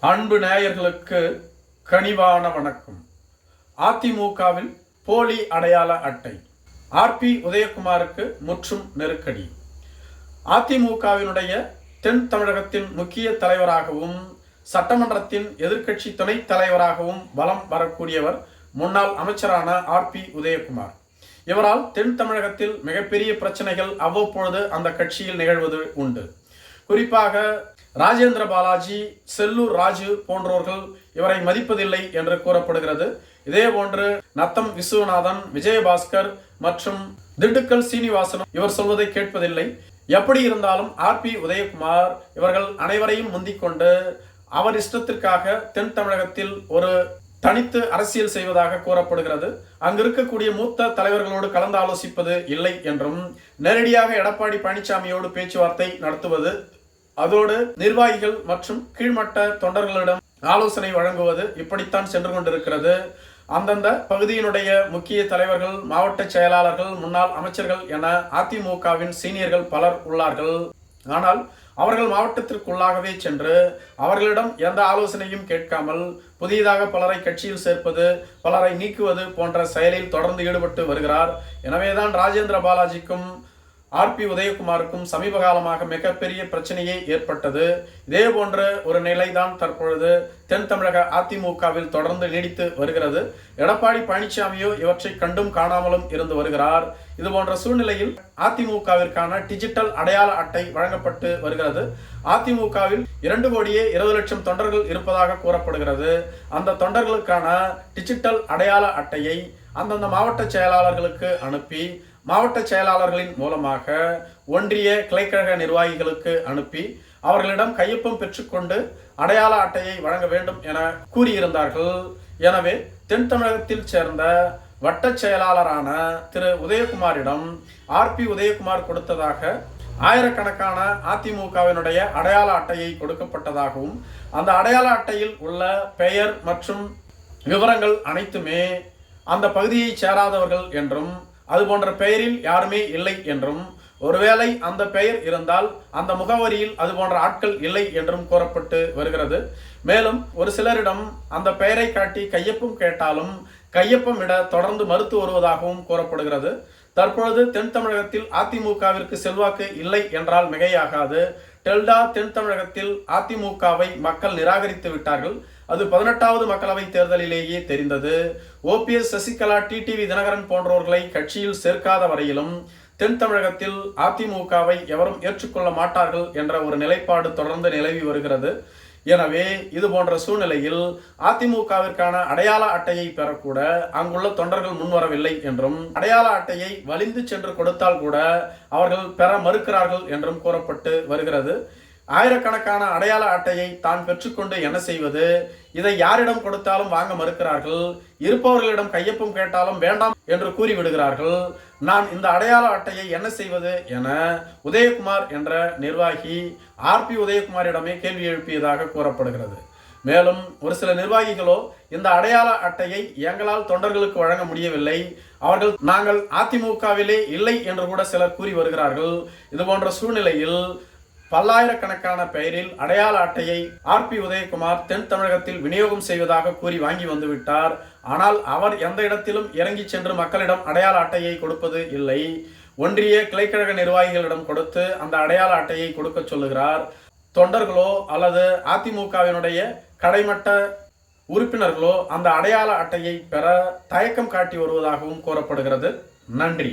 அன்பு நேயர்களுக்கு கனிவான வணக்கம். அதிமுகவில் போலி அடையாள அட்டை. ஆர்பி உதயகுமாருக்கு முற்றும் நெருக்கடி. அதிமுகவினுடைய தென் தமிழகத்தின் முக்கிய தலைவராகவும் சட்டமன்றத்தின் எதிர்க்கட்சி துணைத் தலைவராகவும் வலம் வரக்கூடியவர் முன்னாள் அமைச்சரான ஆர்பி உதயகுமார். இவரால் தென் தமிழகத்தில் மிகப்பெரிய பிரச்சனைகள் அவ்வப்பொழுது அந்த கட்சியில் நிகழ்வது உண்டு. குறிப்பாக ராஜேந்திர பாலாஜி செல்லூர் ராஜு போன்றோர்கள் இவரை மதிப்பதில்லை என்று கூறப்படுகிறது. இதே போன்று நத்தம் விஸ்வநாதன் விஜயபாஸ்கர் மற்றும் திண்டுக்கல் சீனிவாசனும் இவர் சொல்வதை கேட்பதில்லை. எப்படி இருந்தாலும் ஆர் பி உதயகுமார் இவர்கள் அனைவரையும் முந்திக் கொண்டு அவர் இஷ்டத்திற்காக தென் தமிழகத்தில் ஒரு தனித்து அரசியல் செய்வதாக கூறப்படுகிறது. அங்கு இருக்கக்கூடிய மூத்த தலைவர்களோடு கலந்து ஆலோசிப்பது இல்லை என்றும் நேரடியாக எடப்பாடி பழனிசாமியோடு பேச்சுவார்த்தை நடத்துவது அதோடு நிர்வாகிகள் மற்றும் கீழ்மட்ட தொண்டர்களிடம் ஆலோசனை வழங்குவது இப்படித்தான் சென்று கொண்டிருக்கிறது. அந்தந்த பகுதியினுடைய முக்கிய தலைவர்கள் மாவட்ட செயலாளர்கள் முன்னாள் அமைச்சர்கள் என அதிமுகவின் சீனியர்கள் பலர் உள்ளார்கள். ஆனால் அவர்கள் மாவட்டத்திற்குள்ளாகவே சென்று அவர்களிடம் எந்த ஆலோசனையும் கேட்காமல் புதியதாக பலரை கட்சியில் சேர்ப்பது பலரை நீக்குவது போன்ற செயலில் தொடர்ந்து ஈடுபட்டு வருகிறார். எனவேதான் ராஜேந்திர பாலாஜிக்கும் ஆர்பி உதயகுமாருக்கும் சமீப காலமாக மிகப்பெரிய பிரச்சனையே ஏற்பட்டது. இதே போன்ற ஒரு நிலைதான் தற்பொழுது தென் தமிழக அதிமுகவில் தொடர்ந்து நீடித்து வருகிறது. எடப்பாடி பழனிசாமியோ இவற்றை கண்டும் காணாமலும் இருந்து வருகிறார். இது போன்ற சூழ்நிலையில் அதிமுகவிற்கான டிஜிட்டல் அடையாள அட்டை வழங்கப்பட்டு வருகிறது. அதிமுகவில் இரண்டு கோடியே இருபது லட்சம் தொண்டர்கள் இருப்பதாக கூறப்படுகிறது. அந்த தொண்டர்களுக்கான டிஜிட்டல் அடையாள அட்டையை அந்தந்த மாவட்ட செயலாளர்களுக்கு அனுப்பி மாவட்ட செயலாளர்களின் மூலமாக ஒன்றிய கிளைக்கழக நிர்வாகிகளுக்கு அனுப்பி அவர்களிடம் கையொப்பம் பெற்றுக்கொண்டு அடையாள அட்டையை வழங்க வேண்டும் என கூறியிருந்தார்கள். எனவே தென் தமிழகத்தில் சேர்ந்த வட்ட செயலாளரான திரு. உதயகுமாரிடம் ஆர்பி உதயகுமார் கொடுத்ததாக ஆயிரக்கணக்கான அதிமுகவினுடைய அடையாள அட்டையை கொடுக்கப்பட்டதாகவும் அந்த அடையாள அட்டையில் உள்ள பெயர் மற்றும் விவரங்கள் அனைத்துமே அந்த பகுதியை சேராதவர்கள் என்றும் அது போன்ற பெயரில் யாருமே இல்லை என்றும் ஒருவேளை அந்த பெயர் இருந்தால் அந்த முகவரியில் அது போன்ற ஆட்கள் இல்லை என்றும் கூறப்பட்டு வருகிறது. மேலும் ஒரு சிலரிடம் அந்த பெயரை காட்டி கையொப்பம் கேட்டாலும் கையொப்பம் இட தொடர்ந்து மறுத்து வருவதாகவும் கூறப்படுகிறது. தற்பொழுது தென் தமிழகத்தில் அதிமுகவிற்கு செல்வாக்கு இல்லை என்றால் மிகையாகாது. டெல்டா தென் தமிழகத்தில் அதிமுகவை மக்கள் நிராகரித்து விட்டார்கள். அது பதினெட்டாவது மக்களவை தேர்தலிலேயே தெரிந்தது. ஓபிஎஸ் சசிகலா டிடிவி தினகரன் போன்றவர்களை கட்சியில் சேர்க்காத வரையிலும் தென் தமிழகத்தில் அதிமுகவை எவரும் ஏற்றுக்கொள்ள மாட்டார்கள் என்ற ஒரு நிலைப்பாடு தொடர்ந்து நிலவி வருகிறது. எனவே இது போன்ற சூழ்நிலையில் அதிமுகவிற்கான அடையாள அட்டையை பெறக்கூட அங்குள்ள தொண்டர்கள் முன்வரவில்லை என்றும் அடையாள அட்டையை வலிந்து சென்று கொடுத்தால் கூட அவர்கள் பெற மறுக்கிறார்கள் என்றும் கூறப்பட்டு வருகிறது. ஆயிரக்கணக்கான அடையாள அட்டையை தான் பெற்றுக்கொண்டு என்ன செய்வது? இதை யாரிடம் கொடுத்தாலும் வாங்க மறுக்கிறார்கள். இருப்பவர்களிடம் கையொப்பம் கேட்டாலும் வேண்டாம் என்று கூறிவிடுகிறார்கள். நான் இந்த அடையாள அட்டையை என்ன செய்வது என உதயகுமார் என்ற நிர்வாகி ஆர்பி உதயகுமாரிடமே கேள்வி எழுப்பியதாக கூறப்படுகிறது. மேலும் ஒரு சில நிர்வாகிகளோ இந்த அடையாள அட்டையை எங்களால் தொண்டர்களுக்கு வழங்க முடியவில்லை. அவர்கள் நாங்கள் அதிமுகவிலே இல்லை என்று கூட சிலர் கூறி வருகிறார்கள். இது போன்ற சூழ்நிலையில் பல்லாயிரக்கணக்கான பெயரில் அடையாள அட்டையை ஆர்பி உதயகுமார் தென் தமிழகத்தில் விநியோகம் செய்வதாக கூறி வாங்கி வந்துவிட்டார். ஆனால் அவர் எந்த இடத்திலும் இறங்கி சென்று மக்களிடம் அடையாள அட்டையை கொடுப்பது இல்லை. ஒன்றிய கிளைக்கழக நிர்வாகிகளிடம் கொடுத்து அந்த அடையாள அட்டையை கொடுக்க சொல்லுகிறார். தொண்டர்களோ அல்லது அதிமுகவினுடைய கடைமட்ட உறுப்பினர்களோ அந்த அடையாள அட்டையை பெற தயக்கம் காட்டி வருவதாகவும் கூறப்படுகிறது. நன்றி.